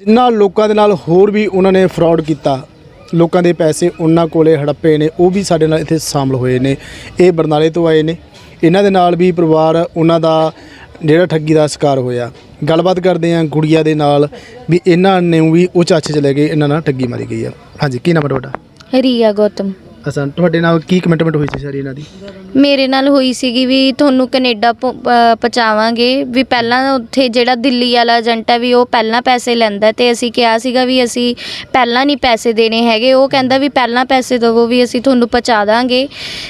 ਜਿਨ੍ਹਾਂ ਲੋਕਾਂ ਦੇ ਨਾਲ ਹੋਰ ਵੀ ਉਹਨਾਂ ਨੇ ਫਰਾਡ ਕੀਤਾ, ਲੋਕਾਂ ਦੇ ਪੈਸੇ ਉਹਨਾਂ ਕੋਲੇ ਹੜੱਪੇ ਨੇ, ਉਹ ਵੀ ਸਾਡੇ ਨਾਲ ਇੱਥੇ ਸ਼ਾਮਲ ਹੋਏ ਨੇ, ਇਹ ਬਰਨਾਲੇ ਤੋਂ ਆਏ ਨੇ। ਇਹਨਾਂ ਦੇ ਨਾਲ ਵੀ ਪਰਿਵਾਰ ਉਹਨਾਂ ਦਾ ਜਿਹੜਾ ਠੱਗੀ ਦਾ ਸ਼ਿਕਾਰ ਹੋਇਆ। ਗੱਲਬਾਤ ਕਰਦੇ ਆਂ ਗੁੜੀਆ ਦੇ ਨਾਲ ਵੀ ਇਹਨਾਂ ਨੇ ਵੀ ਉਹ ਚਾਚੇ ਚਲੇ ਗਏ, ਇਹਨਾਂ ਨਾਲ ਠੱਗੀ ਮਾਰੀ ਗਈ ਆ। ਹਾਂਜੀ, ਕੀ ਨਾਮ ਹੈ ਤੁਹਾਡਾ? ਰੀਆ ਗੌਤਮ। ਅਸਾਂ ਤੁਹਾਡੇ ਨਾਲ ਕੀ ਕਮਿਟਮੈਂਟ ਹੋਈ ਸੀ ਸਾਰੀ ਇਹਨਾਂ ਦੀ? ਮੇਰੇ ਨਾਲ ਹੋਈ ਸੀਗੀ ਵੀ ਤੁਹਾਨੂੰ ਕੈਨੇਡਾ ਪਹੁ- ਅ, ਪਹੁੰਚਾਵਾਂਗੇ। ਵੀ ਪਹਿਲਾਂ ਉੱਥੇ ਜਿਹੜਾ ਦਿੱਲੀ ਵਾਲਾ ਏਜੰਟ ਹੈ ਵੀ ਉਹ ਪਹਿਲਾਂ ਪੈਸੇ ਲੈਂਦਾ ਤੇ ਅਸੀਂ ਕਿਹਾ ਸੀਗਾ ਵੀ ਅਸੀਂ ਪਹਿਲਾਂ ਨਹੀਂ ਪੈਸੇ ਦੇਣੇ ਹੈਗੇ। ਉਹ ਕਹਿੰਦਾ ਵੀ ਪਹਿਲਾਂ ਪੈਸੇ ਦੇਵੋ ਵੀ ਅਸੀਂ ਤੁਹਾਨੂੰ ਪਹੁੰਚਾ ਦਾਂਗੇ।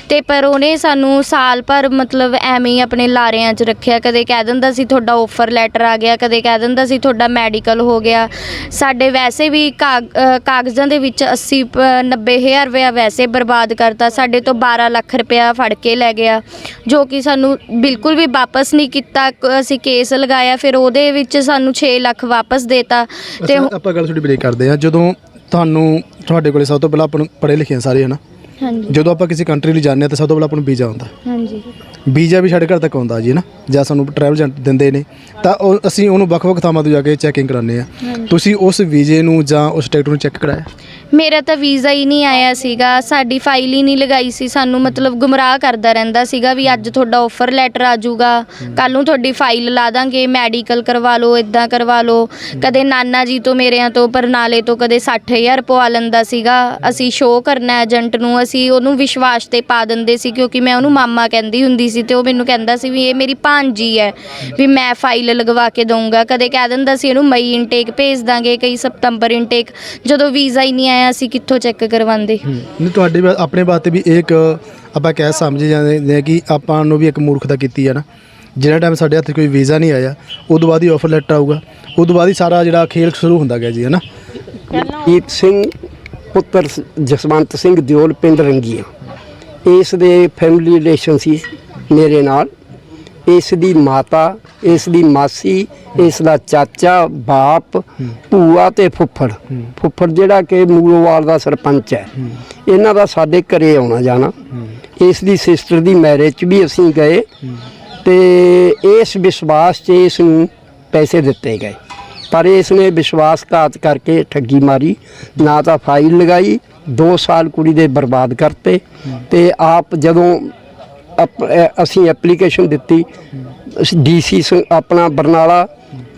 ਤੇ ਪਰ ਉਹਨੇ ਸਾਨੂੰ ਸਾਲ ਭਰ ਮਤਲਬ ਐਵੇਂ ਹੀ ਆਪਣੇ ਲਾਰਿਆਂ 'ਚ ਰੱਖਿਆ। ਕਦੇ ਕਹਿ ਦਿੰਦਾ ਸੀ ਤੁਹਾਡਾ ਆਫਰ ਲੈਟਰ ਆ ਗਿਆ। ਕਦੇ ਕਹਿ ਦਿੰਦਾ ਸੀ ਤੁਹਾਡਾ ਮੈਡੀਕਲ ਹੋ ਗਿਆ। ਸਾਡੇ ਵੈਸੇ ਵੀ ਕਾਗ- ਅ, ਕਾਗਜ਼ਾਂ ਦੇ ਵਿੱਚ 80 90 ਹਜ਼ਾਰ ਰੁਪਇਆ ਵੈਸੇ ਬਰਬਾਦ ਕਰਤਾ। ਸਾਡੇ ਤੋਂ 12 ਲੱਖ ਰੁਪਇਆ ਫੜ ਕੇ ਲੈ ਗਿਆ ਜੋ ਕਿ ਸਾਨੂੰ ਬਿਲਕੁਲ ਵੀ ਵਾਪਸ ਨਹੀਂ ਕੀਤਾ। ਕ- ਅਸੀਂ ਕੇਸ ਲਗਾਇਆ ਫਿਰ ਉਹਦੇ ਵਿੱਚ ਸਾਨੂੰ 6 ਲੱਖ ਵਾਪਸ ਦੇਤਾ। ਤੇ ਆਪਾਂ ਗੱਲ ਤੁਹਾਡੀ ਬ੍ਰੇਕ ਕਰਦੇ ਆ ਜਦੋਂ ਤੁਹਾਨੂੰ ਤੁਹਾਡੇ ਕੋਲੇ ਸਭ ਤੋਂ ਪਹਿਲਾਂ ਆਪਾਂ ਨੂੰ ਪੜ੍ਹੇ ਲਿਖੇ ਆ ਸਾਰੇ ਹਨਾ? ਹਾਂਜੀ। ਜਦੋਂ ਆਪਾਂ ਕਿਸੇ ਕੰਟਰੀ ਲਈ ਜਾਂਦੇ ਆ ਤਾਂ ਸਭ ਤੋਂ ਪਹਿਲਾਂ ਆਪਾਂ ਨੂੰ ਵੀਜ਼ਾ ਆਉਂਦਾ। ਹਾਂਜੀ। ਵੀਜ਼ਾ ਵੀ ਸਾਡੇ ਘਰ ਤੱਕ ਆਉਂਦਾ ਜੀ ਨਾ? ਜਾਂ ਸਾਨੂੰ ਟਰੈਵਲ ਏਜੰਟ ਦਿੰਦੇ ਨੇ। ਤਾਂ ਉਹ ਅਸੀਂ ਉਹਨੂੰ ਵੱਖ-ਵੱਖ ਥਾਵਾਂ ਤੋਂ ਜਾ ਕੇ ਚੈਕਿੰਗ ਕਰਾਉਂਦੇ ਆ ਤੁਸੀਂ ਉਸ ਵੀਜ਼ੇ ਨੂੰ ਜਾਂ ਉਸ ਟਿਕਟ ਨੂੰ ਚੈੱਕ ਕਰਾਇਆ? ਮੇਰਾ ਤਾਂ ਵੀਜ਼ਾ ਹੀ ਨਹੀਂ ਆਇਆ ਸੀਗਾ। ਸਾਡੀ ਫਾਈਲ ਹੀ ਨਹੀਂ ਲਗਾਈ ਸੀ। ਸਾਨੂੰ ਮਤਲਬ ਗੁੰਮਰਾਹ ਕਰਦਾ ਰਹਿੰਦਾ ਸੀਗਾ ਵੀ ਅੱਜ ਤੁਹਾਡਾ ਆਫਰ ਲੈਟਰ ਆ ਜਾਊਗਾ। ਕੱਲ ਨੂੰ ਤੁਹਾਡੀ ਫਾਈਲ ਲਾ ਦਾਂਗੇ। ਮੈਡੀਕਲ ਕਰਵਾ ਲਓ ਇਦਾਂ ਕਰਵਾ ਲਓ। ਕਦੇ ਨਾਨਾ ਜੀ ਤੋਂ ਮੇਰਿਆਂ ਤੋਂ ਪਰਨਾਲੇ ਤੋਂ ਕਦੇ 60000 ਪਵਾ ਲੈਂਦਾ ਸੀਗਾ। ਅਸੀਂ ਸ਼ੋਅ ਕਰਨਾ ਏਜੰਟ ਨੂੰ ਅਸੀਂ ਉਹਨੂੰ ਵਿਸ਼ਵਾਸ ਤੇ ਪਾ ਦਿੰਦੇ ਸੀ ਕਿਉਂਕਿ ਮੈਂ ਉਹਨੂੰ ਮਾਮਾ ਕਹਿੰਦੀ ਹੁੰਦੀ ਸੀ ਤੇ ਉਹ ਮੈਨੂੰ ਕਹਿੰਦਾ ਸੀ ਵੀ ਇਹ ਮੇਰੀ ਭਾਂਜੀ ਹੈ ਵੀ ਮੈਂ ਫਾਈਲ ਲਗਵਾ ਕੇ ਦਊਂਗਾ। ਕਦੇ ਕਹਿ ਦਿੰਦਾ ਸੀ ਇਹਨੂੰ ਮਈ ਇਨਟੇਕ ਭੇਜ ਦਾਂਗੇ ਕਈ ਸਤੰਬਰ ਇਨਟੇਕ ਜਦੋਂ ਵੀਜ਼ਾ ਹੀ ਨਹੀਂ ਆਇਆ ਅਸੀਂ ਕਿੱਥੋਂ ਚੈੱਕ ਕਰਵਾਉਂਦੇ? ਨਹੀਂ ਤੁਹਾਡੇ ਆਪਣੇ ਬਾਤ ਵੀ ਇਹ ਇੱਕ ਆਪਾਂ ਕਹਿ ਸਮਝੇ ਜਾਂਦੇ ਨੇ ਕਿ ਆਪਾਂ ਨੂੰ ਵੀ ਇੱਕ ਮੂਰਖਤਾ ਕੀਤੀ ਹੈ ਨਾ। ਜਿਹੜਾ ਟਾਈਮ ਸਾਡੇ ਹੱਥ ਕੋਈ ਵੀਜ਼ਾ ਨਹੀਂ ਆਇਆ ਉਦੋਂ ਬਾਅਦ ਹੀ ਆਫਰ ਲੈਟਰ ਆਊਗਾ। ਉਦੋਂ ਬਾਅਦ ਹੀ ਸਾਰਾ ਜਿਹੜਾ ਖੇਲ ਸ਼ੁਰੂ ਹੁੰਦਾ ਗਿਆ ਜੀ ਹੈ ਨਾ? ਜੀਤ ਸਿੰਘ ਪੁੱਤਰ ਸ- ਜਸਵੰਤ ਸਿੰਘ ਦਿਓਲ ਪਿੰਡ ਰੰਗੀਆਂ। ਇਸ ਦੇ ਫੈਮਿਲੀ ਰਿਲੇਸ਼ਨ ਸੀ। ਮੇਰੇ ਨਾਲ। ਇਸ ਦੀ ਮਾਤਾ ਇਸ ਦੀ ਮਾਸੀ ਇਸ ਦਾ ਚਾਚਾ ਬਾਪ ਭੂਆ ਤੇ ਫੁੱਫੜ। ਫੁੱਫੜ ਜਿਹੜਾ ਕਿ ਮੂਲੋਵਾਲ ਦਾ ਸਰਪੰਚ ਹੈ। ਇਹਨਾਂ ਦਾ ਸਾਡੇ ਘਰੇ ਆਉਣਾ ਜਾਣਾ। ਇਸ ਦੀ ਸਿਸਟਰ ਦੀ ਮੈਰਿਜ 'ਚ ਵੀ ਅਸੀਂ ਗਏ। ਤੇ ਇਸ ਵਿਸ਼ਵਾਸ 'ਚ ਇਸ ਨੂੰ ਪੈਸੇ ਦਿੱਤੇ ਗਏ। ਪਰ ਇਸ ਨੇ ਵਿਸ਼ਵਾਸਘਾਤ ਕਰਕੇ ਠੱਗੀ ਮਾਰੀ। ਨਾ ਤਾਂ ਫਾਈਲ ਲਗਾਈ। 2 ਸਾਲ ਕੁੜੀ ਦੇ ਬਰਬਾਦ ਕਰਤੇ। ਤੇ ਆਪ ਜਦੋਂ ਅਸੀਂ ਐਪਲੀਕੇਸ਼ਨ ਦਿੱਤੀ। ਡੀਸੀ ਆਪਣਾ ਬਰਨਾਲਾ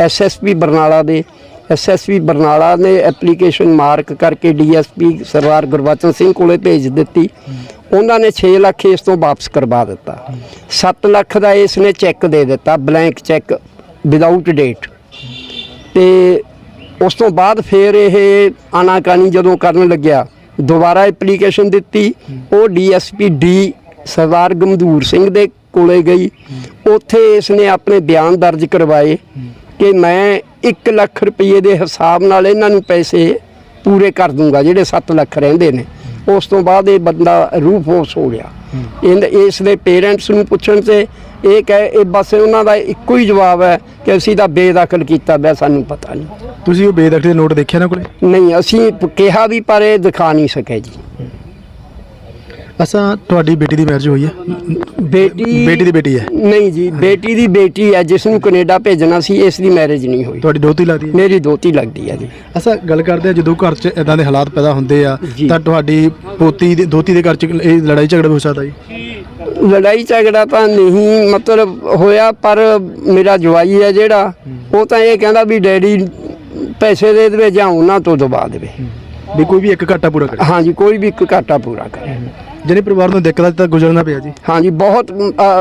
ਐਸਐਸਪੀ ਬਰਨਾਲਾ ਦੇ। ਐਸਐਸਪੀ ਬਰਨਾਲਾ ਨੇ ਐਪਲੀਕੇਸ਼ਨ ਮਾਰਕ ਕਰਕੇ ਡੀਐਸਪੀ ਸਰਦਾਰ ਗੁਰਬਚਨ ਸਿੰਘ ਕੋਲੇ ਭੇਜ ਦਿੱਤੀ। ਉਹਨਾਂ ਨੇ 6 ਲੱਖ ਇਸ ਤੋਂ ਵਾਪਸ ਕਰਵਾ ਦਿੱਤਾ। 7 ਲੱਖ ਦਾ ਇਸ ਨੇ ਚੈੱਕ ਦੇ ਦਿੱਤਾ ਬਲੈਂਕ ਚੈੱਕ ਵਿਦਆਊਟ ਡੇਟ ਤੇ ਉਸ ਤੋਂ ਬਾਅਦ ਫਿਰ ਇਹ ਆਨਾਕਾਨੀ ਜਦੋਂ ਕਰਨ ਲੱਗਿਆ, ਦੁਬਾਰਾ ਐਪਲੀਕੇਸ਼ਨ ਦਿੱਤੀ। ਉਹ ਡੀਐਸਪੀ ਡੀ ਸਰਦਾਰ ਗਮਦੂਰ ਸਿੰਘ ਦੇ ਕੋਲੇ ਗਈ। ਉੱਥੇ ਇਸ ਨੇ ਆਪਣੇ ਬਿਆਨ ਦਰਜ ਕਰਵਾਏ ਕਿ ਮੈਂ 1 ਲੱਖ ਰੁਪਏ ਦੇ ਹਿਸਾਬ ਨਾਲ ਇਹਨਾਂ ਨੂੰ ਪੈਸੇ ਪੂਰੇ ਕਰ ਦੂੰਗਾ ਜਿਹੜੇ 7 ਲੱਖ ਰਹਿੰਦੇ ਨੇ। ਉਸ ਤੋਂ ਬਾਅਦ ਇਹ ਬੰਦਾ ਰੂਫੋਸ ਹੋ ਗਿਆ। ਇਸ ਦੇ ਪੇਰੈਂਟਸ ਨੂੰ ਪੁੱਛਣ ਤੇ ਇਹ ਕਹੇ ਇਹ ਬਸ ਉਹਨਾਂ ਦਾ ਇੱਕੋ ਹੀ ਜਵਾਬ ਹੈ ਕਿ ਅਸੀਂ ਤਾਂ ਬੇਦਖਲ ਕੀਤਾ ਬਿਆ ਸਾਨੂੰ ਪਤਾ ਨਹੀਂ। ਤੁਸੀਂ ਉਹ ਬੇਦਖਲੀ ਦੇ ਨੋਟ ਦੇਖਿਆ ਨਾ ਕੋਲੇ ਨਹੀਂ ਅਸੀਂ ਕਿਹਾ ਵੀ ਪਰ ਇਹ ਦਿਖਾ ਨਹੀਂ ਸਕੇ ਜੀ। ਅਸਾਂ ਤੁਹਾਡੀ ਬੇਟੀ ਦੀ ਮੈਰਿਜ ਹੋਈ ਹੈ? ਬੇਟੀ ਬੇਟੀ ਦੀ ਬੇਟੀ ਹੈ? ਨਹੀਂ ਜੀ ਬੇਟੀ ਦੀ ਬੇਟੀ ਹੈ ਜਿਸ ਨੂੰ ਕੈਨੇਡਾ ਭੇਜਣਾ ਸੀ ਇਸ ਦੀ ਮੈਰਿਜ ਨਹੀਂ ਹੋਈ। ਤੁਹਾਡੀ ਦੋਤੀ ਲੱਗਦੀ ਹੈ? ਮੇਰੀ ਦੋਤੀ ਲੱਗਦੀ ਹੈ ਜੀ। ਅਸਾਂ ਗੱਲ ਕਰਦੇ ਆ ਜਦੋਂ ਘਰ 'ਚ ਇਦਾਂ ਦੇ ਹਾਲਾਤ ਪੈਦਾ ਹੁੰਦੇ ਆ ਜੀ। ਤਾਂ ਤੁਹਾਡੀ ਪੋਤੀ ਦੀ ਦੋਤੀ ਦੇ ਘਰ 'ਚ ਇਹ ਲੜਾਈ ਝਗੜਾ ਵੀ ਹੋ ਸਕਦਾ ਜੀ? ਲੜਾਈ ਝਗੜਾ ਤਾਂ ਨਹੀਂ ਮਤਲਬ ਹੋਇਆ ਪਰ ਮੇਰਾ ਜਵਾਈ ਹੈ ਜਿਹੜਾ ਉਹ ਤਾਂ ਇਹ ਕਹਿੰਦਾ ਵੀ ਡੈਡੀ ਪੈਸੇ ਦੇ ਦੇਵੇ ਜਾਂ ਉਹਨਾਂ ਤੋਂ ਦਬਾ ਦੇਵੇ। ਵੀ ਕੋਈ ਵੀ ਇੱਕ ਘਾਟਾ ਪੂਰਾ ਕਰੇ। ਹਾਂਜੀ ਕੋਈ ਵੀ ਇੱਕ ਘਾਟਾ ਪੂਰਾ ਕਰੇ। ਜਿਹਨੇ ਪਰਿਵਾਰ ਨੂੰ ਦਿੱਕਤਾਂ 'ਚ ਤਾਂ ਗੁਜ਼ਰਨਾ ਪਿਆ ਜੀ। ਹਾਂਜੀ ਬਹੁਤ ਅ,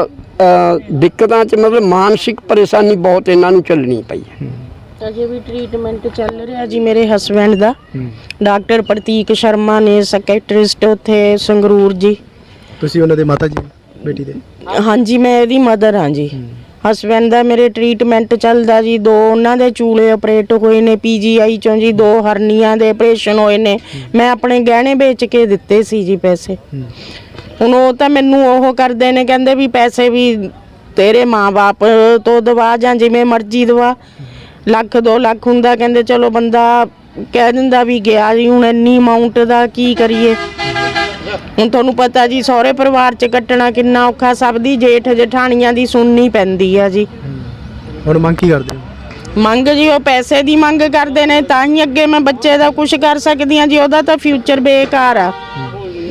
ਅ, ਦਿੱਕਤਾਂ ਚ ਮਤਲਬ ਮਾਨਸਿਕ ਪਰੇਸ਼ਾਨੀ ਬਹੁਤ ਇਹਨਾਂ ਨੂੰ ਚੱਲਣੀ ਪਈ ਹੈ। ਅਜੇ ਵੀ ਟ੍ਰੀਟਮੈਂਟ ਚੱਲ ਰਿਹਾ ਜੀ ਮੇਰੇ ਹਸਬੈਂਡ ਦਾ। ਡਾਕਟਰ ਪ੍ਰਤੀਕ ਸ਼ਰਮਾ ਨੇ ਸੈਕਟਰਿਸਟ ਉੱਥੇ ਸੰਗਰੂਰ ਜੀ। ਤੁਸੀਂ ਉਹਨਾਂ ਦੇ ਮਾਤਾ ਜੀ ਬੇਟੀ ਦੇ? ਹਾਂਜੀ ਮੈਂ ਇਹਦੀ ਮਦਰ ਹਾਂ ਜੀ। ਹਸਬੈਂਡ ਦਾ ਮੇਰੇ ਟ੍ਰੀਟਮੈਂਟ ਚੱਲਦਾ ਜੀ ਦੋ ਉਹਨਾਂ ਦੇ ਚੂਲੇ ਆਪਰੇਟ ਹੋਏ ਨੇ ਪੀਜੀਆਈ ਚੋਂ ਜੀ ਦੋ ਹਰਨੀਆਂ ਦੇ ਆਪਰੇਸ਼ਨ ਹੋਏ ਨੇ। ਮੈਂ ਆਪਣੇ ਗਹਿਣੇ ਵੇਚ ਕੇ ਦਿੱਤੇ ਸੀ ਜੀ ਪੈਸੇ। ਹੁਣ ਉਹ ਤਾਂ ਮੈਨੂੰ ਉਹ ਕਰਦੇ ਨੇ ਕਹਿੰਦੇ ਵੀ ਪੈਸੇ ਵੀ ਤੇਰੇ ਮਾਂ-ਬਾਪ ਤੋਂ ਦਵਾ ਜਾਂ ਜਿਵੇਂ ਮਰਜ਼ੀ ਦਵਾ। ਲੱਖ 2 ਲੱਖ ਹੁੰਦਾ ਕਹਿੰਦੇ ਚਲੋ ਬੰਦਾ ਕਹਿ ਦਿੰਦਾ ਵੀ ਗਿਆ ਜੀ ਹੁਣ ਇੰਨੀ ਅਮਾਉਂਟ ਦਾ ਕੀ ਕਰੀਏ? ਹੁਣ ਤੁਹਾਨੂੰ ਪਤਾ ਜੀ ਸਹੁਰੇ ਪਰਿਵਾਰ ਚ ਕੱਟਣਾ ਕਿੰਨਾ ਔਖਾ ਸਭ ਦੀ ਜੇਠ ਜਠਾਣੀਆਂ ਦੀ ਸੁਣਨੀ ਪੈਂਦੀ ਆ ਜੀ। ਹੁਣ ਮੰਗ ਕੀ ਕਰਦੇ ਹੋ? ਮੰਗ ਜੀ ਉਹ ਪੈਸੇ ਦੀ ਮੰਗ ਕਰਦੇ ਨੇ ਤਾਂ ਹੀ ਅੱਗੇ ਮੈਂ ਬੱਚੇ ਦਾ ਕੁਝ ਕਰ ਸਕਦੀ ਹਾਂ ਜੀ ਉਹਦਾ ਤਾਂ ਫਿਊਚਰ ਬੇਕਾਰ ਆ।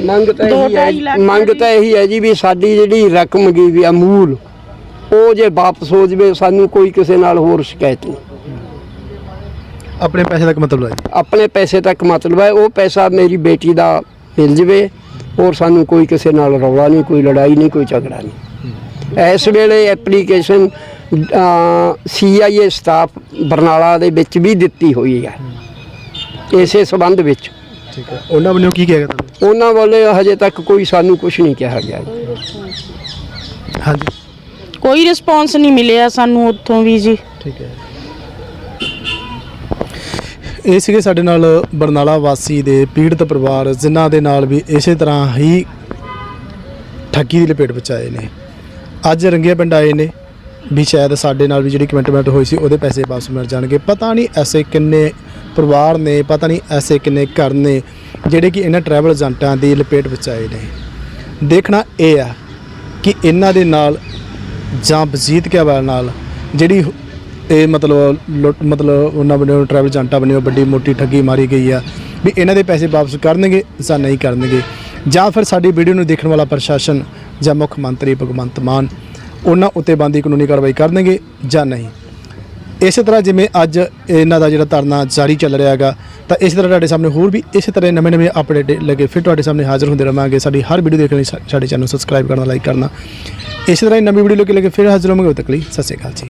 ਮੰਗ ਤਾਂ ਦੋ ਇਹੀ ਢਾਈ ਲੱਖ ਹੈ ਮੰਗ ਤਾਂ ਇਹੀ ਹੈ ਜੀ ਵੀ ਸਾਡੀ ਜਿਹੜੀ ਰਕਮ ਗਈ ਵੀ ਅਮੂਲ ਉਹ ਜੇ ਵਾਪਸ ਹੋ ਜਵੇ ਸਾਨੂੰ ਕੋਈ ਕਿਸੇ ਨਾਲ ਹੋਰ ਸ਼ਿਕਾਇਤ ਨਹੀਂ। ਆਪਣੇ ਪੈਸੇ ਤੱਕ ਮਤਲਬ ਹੈ ਜੀ। ਆਪਣੇ ਪੈਸੇ ਤੱਕ ਮਤਲਬ ਹੈ ਉਹ ਪੈਸਾ ਮੇਰੀ ਬੇਟੀ ਦਾ ਮਿਲ ਜਵੇ ਹੋਰ ਸਾਨੂੰ ਕੋਈ ਕਿਸੇ ਨਾਲ ਰੌਲਾ ਨਹੀਂ ਕੋਈ ਲੜਾਈ ਨਹੀਂ ਕੋਈ ਝਗੜਾ ਨਹੀਂ। ਇਸ ਵੇਲੇ ਐਪਲੀਕੇਸ਼ਨ ਸੀਆਈਏ ਸਟਾਫ ਬਰਨਾਲਾ ਦੇ ਵਿੱਚ ਵੀ ਦਿੱਤੀ ਹੋਈ ਹੈ। ਇਸੇ ਸਬੰਧ ਵਿੱਚ। ਠੀਕ ਹੈ। ਉਹਨਾਂ ਵੱਲੋਂ ਕੀ ਕਿਹਾ ਗਿਆ ਤੁਹਾਨੂੰ? ਉਹਨਾਂ ਵੱਲੋਂ ਹਜੇ ਤੱਕ ਕੋਈ ਸਾਨੂੰ ਕੁਝ ਨਹੀਂ ਕਿਹਾ ਗਿਆ। ਹਾਂਜੀ। ਕੋਈ ਰਿਸਪੌਂਸ ਨਹੀਂ ਮਿਲਿਆ ਸਾਨੂੰ ਉੱਥੋਂ ਵੀ ਜੀ। ਠੀਕ ਹੈ। ਇਹ ਸੀਗੇ ਸਾਡੇ ਨਾਲ ਬਰਨਾਲਾ ਵਾਸੀ ਦੇ ਪੀੜਤ ਪਰਿਵਾਰ, ਜਿਨ੍ਹਾਂ ਦੇ ਨਾਲ ਵੀ ਇਸੇ ਤਰ੍ਹਾਂ ਹੀ ਠੱਗੀ ਦੀ ਲਪੇਟ ਵਿੱਚ ਆਏ ਨੇ। ਅੱਜ ਰੰਗੇ ਪਿੰਡ ਆਏ ਨੇ। ਵੀ ਸ਼ਾਇਦ ਸਾਡੇ ਨਾਲ ਵੀ ਜਿਹੜੀ ਕਮਿਟਮੈਂਟ ਹੋਈ ਸੀ, ਉਹਦੇ ਪੈਸੇ ਵਾਪਸ ਮਿਲ ਜਾਣਗੇ। ਪਤਾ ਨਹੀਂ ਐਸੇ ਕਿੰਨੇ ਪਰਿਵਾਰ ਨੇ, ਪਤਾ ਨਹੀਂ ਐਸੇ ਕਿੰਨੇ ਘਰ ਨੇ, ਜਿਹੜੇ ਕਿ ਇਹਨਾਂ ਟਰੈਵਲ ਏਜੰਟਾਂ ਦੀ ਲਪੇਟ ਵਿੱਚ ਆਏ ਨੇ। ਦੇਖਣਾ ਇਹ ਆ ਕਿ ਇਹਨਾਂ ਦੇ ਨਾਲ ਜਾਂ ਬਜੀਤ ਕੇਵਾਲ ਨਾਲ ਜਿਹੜੀ ਇਹ ਮਤਲਬ ਲੁੱਟ ਮਤਲਬ ਉਹਨਾਂ ਵੱਲੋਂ ਟਰੈਵਲ ਏਜੰਟਾਂ ਵੱਲੋਂ ਵੱਡੀ ਮੋਟੀ ਠੱਗੀ ਮਾਰੀ ਗਈ ਆ ਵੀ ਇਹਨਾਂ ਦੇ ਪੈਸੇ ਵਾਪਸ ਕਰਨਗੇ ਜਾਂ ਨਹੀਂ ਕਰਨਗੇ ਜਾਂ ਫਿਰ ਸਾਡੀ ਵੀਡੀਓ ਨੂੰ ਦੇਖਣ ਵਾਲਾ ਪ੍ਰਸ਼ਾਸਨ ਜਾਂ ਮੁੱਖ ਮੰਤਰੀ ਭਗਵੰਤ ਮਾਨ ਉਹਨਾਂ ਉੱਤੇ ਬੰਦੀ ਕਾਨੂੰਨੀ ਕਾਰਵਾਈ ਕਰਨਗੇ ਜਾਂ ਨਹੀਂ। ਇਸੇ ਤਰ੍ਹਾਂ ਜਿਵੇਂ ਅੱਜ ਇਹਨਾਂ ਦਾ ਜਿਹੜਾ ਧਰਨਾ ਜਾਰੀ ਚੱਲ ਰਿਹਾ ਹੈਗਾ, ਤਾਂ ਇਸੇ ਤਰ੍ਹਾਂ ਤੁਹਾਡੇ ਸਾਹਮਣੇ ਹੋਰ ਵੀ ਇਸੇ ਤਰ੍ਹਾਂ ਨਵੇਂ ਨਵੇਂ ਅਪਡੇਟ ਲੱਗੇ, ਫਿਰ ਤੁਹਾਡੇ ਸਾਹਮਣੇ ਹਾਜ਼ਰ ਹੁੰਦੇ ਰਵਾਂਗੇ। ਸਾਡੀ ਹਰ ਵੀਡੀਓ ਦੇਖਣ ਲਈ ਸਾਡੇ ਚੈਨਲ ਨੂੰ ਸਬਸਕ੍ਰਾਈਬ ਕਰਨਾ ਲਾਈਕ ਕਰਨਾ ਇਸੇ ਤਰ੍ਹਾਂ ਹੀ ਨਵੀਂ ਵੀਡੀਓ ਲੈ ਕੇ ਲੈ ਕੇ ਫਿਰ ਹਾਜ਼ਰ ਹੋਵਾਂਗੇ ਉਦੋਂ ਤੱਕ ਲਈ, ਸਤਿ ਸ਼੍ਰੀ ਅਕਾਲ ਜੀ।